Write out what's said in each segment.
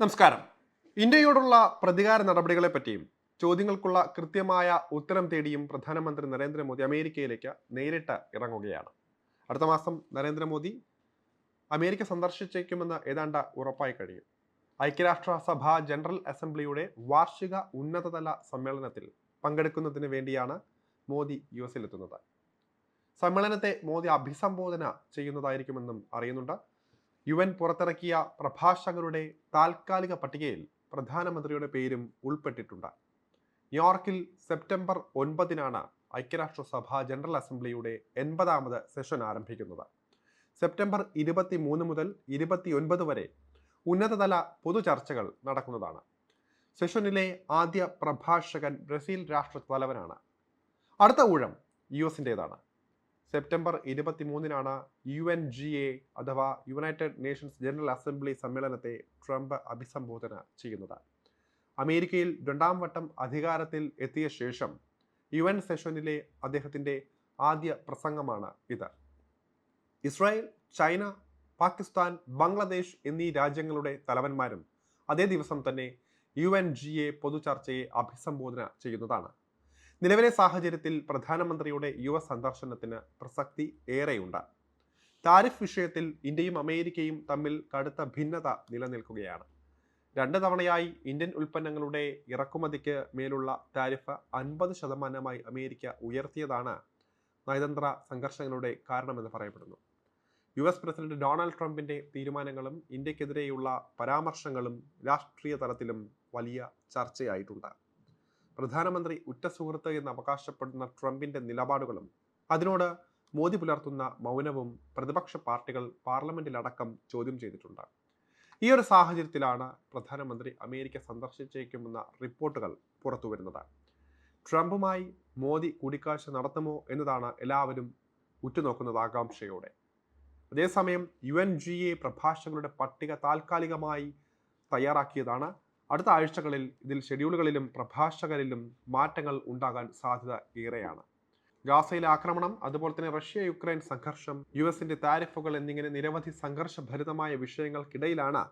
നമസ്കാരം. ഇന്ത്യയോടുള്ള പ്രതികാര നടപടികളെ പറ്റിയും ചോദ്യങ്ങൾക്കുള്ള കൃത്യമായ ഉത്തരം തേടിയും പ്രധാനമന്ത്രി നരേന്ദ്രമോദി അമേരിക്കയിലേക്ക് നേരിട്ട് ഇറങ്ങുകയാണ്. അടുത്ത മാസം നരേന്ദ്രമോദി അമേരിക്ക സന്ദർശിച്ചേക്കുമെന്ന് ഏതാണ്ട് ഉറപ്പായി കഴിയും. ഐക്യരാഷ്ട്രസഭ ജനറൽ അസംബ്ലിയുടെ വാർഷിക ഉന്നതതല സമ്മേളനത്തിൽ പങ്കെടുക്കുന്നതിന് വേണ്ടിയാണ് മോദി യു എസിലെത്തുന്നത് സമ്മേളനത്തെ മോദി അഭിസംബോധന ചെയ്യുന്നതായിരിക്കുമെന്നും അറിയുന്നുണ്ട്. യു എൻ പുറത്തിറക്കിയ പ്രഭാഷകരുടെ താൽക്കാലിക പട്ടികയിൽ പ്രധാനമന്ത്രിയുടെ പേരും ഉൾപ്പെട്ടിട്ടുണ്ട്. ന്യൂയോർക്കിൽ സെപ്റ്റംബർ ഒൻപതിനാണ് ഐക്യരാഷ്ട്രസഭ ജനറൽ അസംബ്ലിയുടെ എൺപതാമത് സെഷൻ ആരംഭിക്കുന്നത്. സെപ്റ്റംബർ ഇരുപത്തി മൂന്ന് മുതൽ ഇരുപത്തിയൊൻപത് വരെ ഉന്നതതല പൊതുചർച്ചകൾ നടക്കുന്നതാണ്. സെഷനിലെ ആദ്യ പ്രഭാഷകൻ ബ്രസീൽ രാഷ്ട്രതലവനാണ് അടുത്ത ഊഴം യു എസിന്റെതാണ്. സെപ്റ്റംബർ ഇരുപത്തിമൂന്നിനാണ് യു എൻ ജി എ അഥവാ യുണൈറ്റഡ് നേഷൻസ് ജനറൽ അസംബ്ലി സമ്മേളനത്തെ ട്രംപ് അഭിസംബോധന ചെയ്യുന്നത്. അമേരിക്കയിൽ രണ്ടാം വട്ടം അധികാരത്തിൽ എത്തിയ ശേഷം യു എൻ സെഷനിലെ അദ്ദേഹത്തിന്റെ ആദ്യ പ്രസംഗമാണ് ഇത്. ഇസ്രായേൽ ചൈന പാകിസ്ഥാൻ ബംഗ്ലാദേശ് എന്നീ രാജ്യങ്ങളുടെ തലവന്മാരും അതേ ദിവസം തന്നെ യു എൻ ജി എ പൊതുചർച്ചയെ അഭിസംബോധന ചെയ്യുന്നതാണ്. നിലവിലെ സാഹചര്യത്തിൽ പ്രധാനമന്ത്രിയുടെ യുവ സന്ദർശനത്തിന് പ്രസക്തി ഏറെയുണ്ട്. താരിഫ് വിഷയത്തിൽ ഇന്ത്യയും അമേരിക്കയും തമ്മിൽ കടുത്ത ഭിന്നത നിലനിൽക്കുകയാണ്. രണ്ട് തവണയായി ഇന്ത്യൻ ഉൽപ്പന്നങ്ങളുടെ ഇറക്കുമതിക്ക് മേലുള്ള താരിഫ് അൻപത് ശതമാനമായി അമേരിക്ക ഉയർത്തിയതാണ് നയതന്ത്ര സംഘർഷങ്ങളുടെ കാരണമെന്ന് പറയപ്പെടുന്നു. യു എസ് പ്രസിഡന്റ് ഡൊണാൾഡ് ട്രംപിന്റെ തീരുമാനങ്ങളും ഇന്ത്യക്കെതിരെയുള്ള പരാമർശങ്ങളും രാഷ്ട്രീയ തലത്തിലും വലിയ ചർച്ചയായിട്ടുണ്ട്. പ്രധാനമന്ത്രി ഉറ്റ സുഹൃത്ത് എന്ന് അവകാശപ്പെടുന്ന ട്രംപിന്റെ നിലപാടുകളും അതിനോട് മോദി പുലർത്തുന്ന മൗനവും പ്രതിപക്ഷ പാർട്ടികൾ പാർലമെന്റിലടക്കം ചോദ്യം ചെയ്തിട്ടുണ്ട്. ഈ ഒരു സാഹചര്യത്തിലാണ് പ്രധാനമന്ത്രി അമേരിക്ക സന്ദർശിച്ചേക്കുമെന്ന റിപ്പോർട്ടുകൾ പുറത്തുവരുന്നത്. ട്രംപുമായി മോദി കൂടിക്കാഴ്ച നടത്തുമോ എന്നതാണ് എല്ലാവരും ഉറ്റുനോക്കുന്നത് ആകാംക്ഷയോടെ. അതേസമയം യു എൻ ജി എ പ്രഭാഷകരുടെ പട്ടിക താൽക്കാലികമായി തയ്യാറാക്കിയതാണ് അടുത്ത ആഴ്ചകളിൽ ഇതിൽ ഷെഡ്യൂളുകളിലും പ്രഭാഷകരിലും മാറ്റങ്ങൾ ഉണ്ടാകാൻ സാധ്യത ഏറെയാണ്. ഗാസയിലെ ആക്രമണം അതുപോലെ തന്നെ റഷ്യ യുക്രൈൻ സംഘർഷം യു എസിന്റെ താരിഫുകൾ എന്നിങ്ങനെ നിരവധി സംഘർഷഭരിതമായ വിഷയങ്ങൾക്കിടയിലാണ്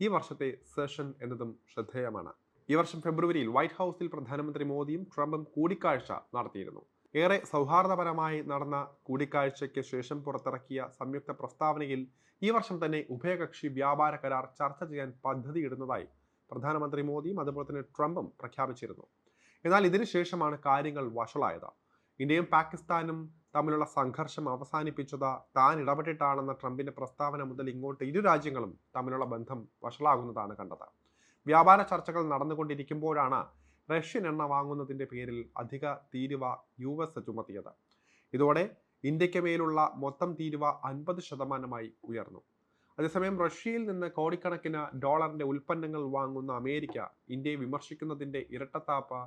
ഈ വർഷത്തെ സെഷൻ എന്നതും ശ്രദ്ധേയമാണ്. ഈ വർഷം ഫെബ്രുവരിയിൽ വൈറ്റ് ഹൗസിൽ പ്രധാനമന്ത്രി മോദിയും ട്രംപും കൂടിക്കാഴ്ച നടത്തിയിരുന്നു. ഏറെ സൗഹാർദ്ദപരമായി നടന്ന കൂടിക്കാഴ്ചയ്ക്ക് ശേഷം പുറത്തിറക്കിയ സംയുക്ത പ്രസ്താവനയിൽ ഈ വർഷം തന്നെ ഉഭയകക്ഷി വ്യാപാര കരാർ ചർച്ച ചെയ്യാൻ പദ്ധതിയിടുന്നതായി പ്രധാനമന്ത്രി മോദിയും അതുപോലെ തന്നെ ട്രംപും പ്രഖ്യാപിച്ചിരുന്നു. എന്നാൽ ഇതിനുശേഷമാണ് കാര്യങ്ങൾ വഷളായത്. ഇന്ത്യയും പാകിസ്ഥാനും തമ്മിലുള്ള സംഘർഷം അവസാനിപ്പിച്ചത് താൻ ഇടപെട്ടിട്ടാണെന്ന ട്രംപിന്റെ പ്രസ്താവന മുതൽ ഇങ്ങോട്ട് ഇരു രാജ്യങ്ങളും തമ്മിലുള്ള ബന്ധം വഷളാകുന്നതാണ് കണ്ടത്. വ്യാപാര ചർച്ചകൾ നടന്നുകൊണ്ടിരിക്കുമ്പോഴാണ് റഷ്യൻ എണ്ണ വാങ്ങുന്നതിന്റെ പേരിൽ അധിക തീരുവ യു എസ് ചുമത്തിയത്. ഇതോടെ ഇന്ത്യയ്ക്ക് മേലുള്ള മൊത്തം തീരുവ അൻപത് ശതമാനമായി ഉയർന്നു. അതേസമയം റഷ്യയിൽ നിന്ന് കോടിക്കണക്കിന് ഡോളറിന്റെ ഉൽപ്പന്നങ്ങൾ വാങ്ങുന്ന അമേരിക്ക ഇന്ത്യയെ വിമർശിക്കുന്നതിന്റെ ഇരട്ടത്താപ്പ്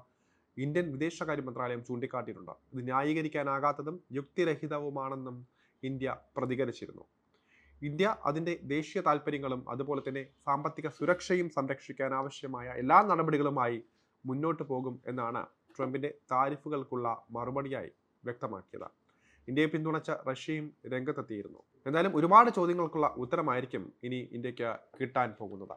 ഇന്ത്യൻ വിദേശകാര്യ മന്ത്രാലയം ചൂണ്ടിക്കാട്ടിയിട്ടുണ്ട്. ഇത് ന്യായീകരിക്കാനാകാത്തതും യുക്തിരഹിതവുമാണെന്നും ഇന്ത്യ പ്രതികരിച്ചിരുന്നു. ഇന്ത്യ അതിന്റെ ദേശീയ താല്പര്യങ്ങളും അതുപോലെ തന്നെ സാമ്പത്തിക സുരക്ഷയും സംരക്ഷിക്കാൻ ആവശ്യമായ എല്ലാ നടപടികളുമായി മുന്നോട്ട് പോകും എന്നാണ് ട്രംപിന്റെ താരിഫുകൾക്കുള്ള മറുപടിയായി വ്യക്തമാക്കിയത്. ഇന്ത്യയെ പിന്തുണച്ച റഷ്യയും രംഗത്തെത്തിയിരുന്നു. എന്തായാലും ഒരുപാട് ചോദ്യങ്ങൾക്കുള്ള ഉത്തരമായിരിക്കും ഇനി ഇന്ത്യയ്ക്ക് കിട്ടാൻ പോകുന്നത്.